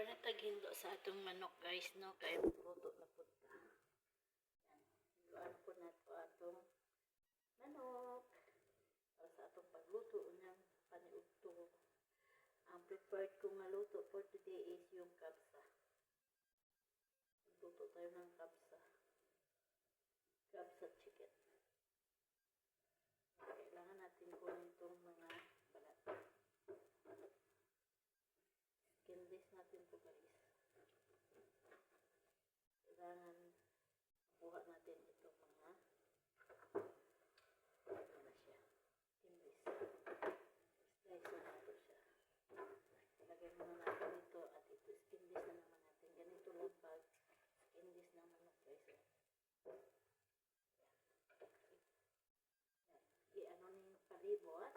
Prepare na sa atong manok guys no kay luto na pud ta. Yan. Hindoan po na to atong manok para sa atong pagluto unyang paniudto. Ang prepared ko nga luto for today is yung kapsa. Luto tayo ng kapsa. Kapsa chicken. Kailangan natin kunin itong mga balat. Skinless natin to guys. Kailangan makuha natin itong mga ano na siya. Skinless. Slice na natin siya. Lagyan muna natin ito at ito skinless na naman natin. Ganito lang pag skinless ng manok guys. eh. Yan. I-ano na yung palibot.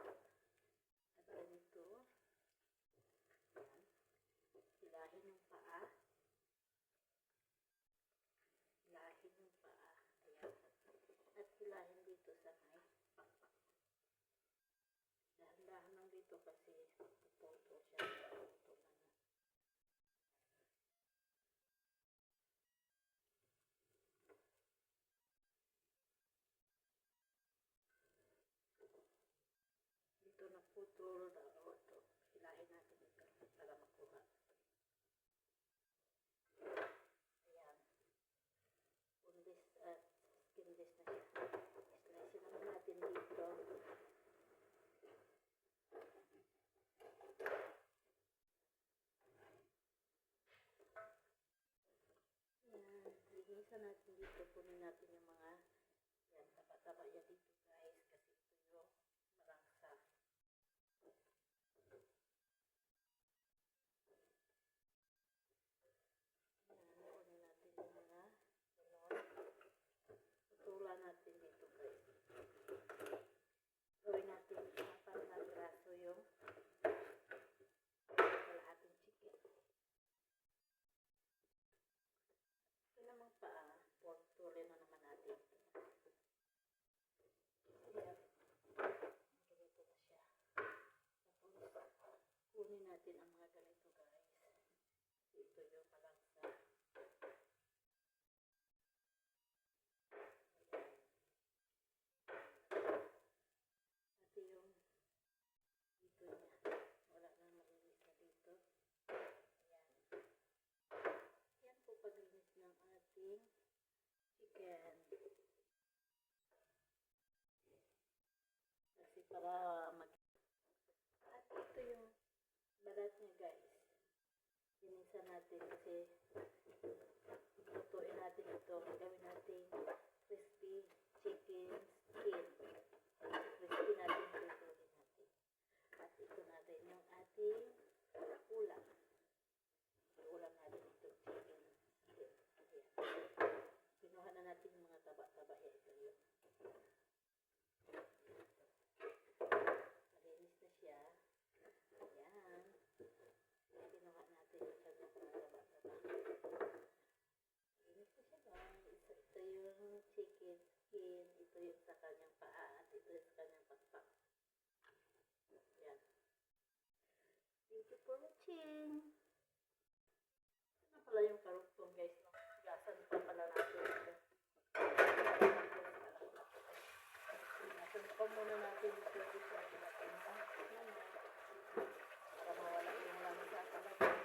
At ganito. Yan. Hilahin yung paa. Hilahin yung paa. Ayan. At hilahin dito sa may pakpak. Dahan-dahan lang dito na na. Dito na putol na o ito. Hilahin natin ito para makuha. Ayan. Unless at skinless na siya. Slice naman natin dito. Ayan. Linisan natin dito. Kunin natin yung mga yan, taba-taba yan dito guys. Kasi ito yung malangsa. Yan, kunin natin yung mga ganon. Tutulan natin dito guys. Gawin natin apat na graso yung kalahating chicken. Ito namang paa, pork tuloy na naman natin. Ayan. Ganito na siya. Tapos, kunin natin ang mga ganito guys. Ito yung malangsa. Pati yung dito niya. Wala na malinis na dito. Ayan. Yan po paglinis ng ating chicken. Kasi para mag... At ito yung balat niya guys. Sinisa natin kasi lutuin natin ito. Gawin natin crispy chicken skin. Crispy natin lutuin natin. At ito natin yung ating ulam. Ulam natin itong chicken skin. Ayan. Pinuha na natin yung mga taba-taba. Eh, ito yun. Malinis na siya. Ayan. Pinuha natin yung taba-taba. Malinis na siya guys. Ito yung chicken skin. Ito yung sa kanyang paa. At ito yung sa kanyang pakpak. Ayan. Thank you for watching. Ano pala yung karugtong guys? No? Gasan pa pala natin ito. Nasun pa muna natin ito sa ating natin. Para mawala yung lamsa talaga. Gawin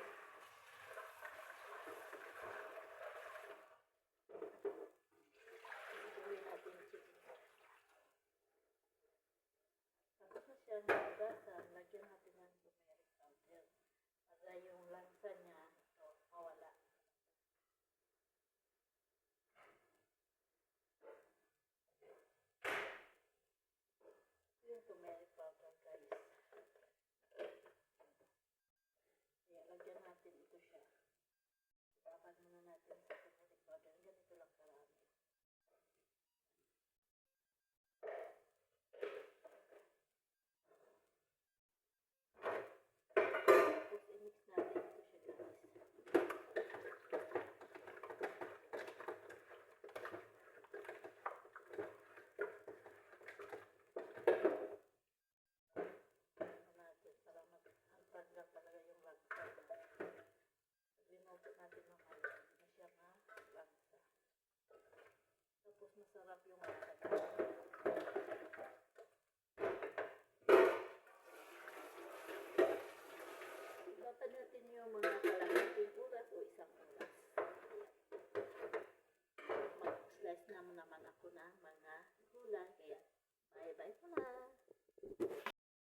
Tapos Tapos masarap yung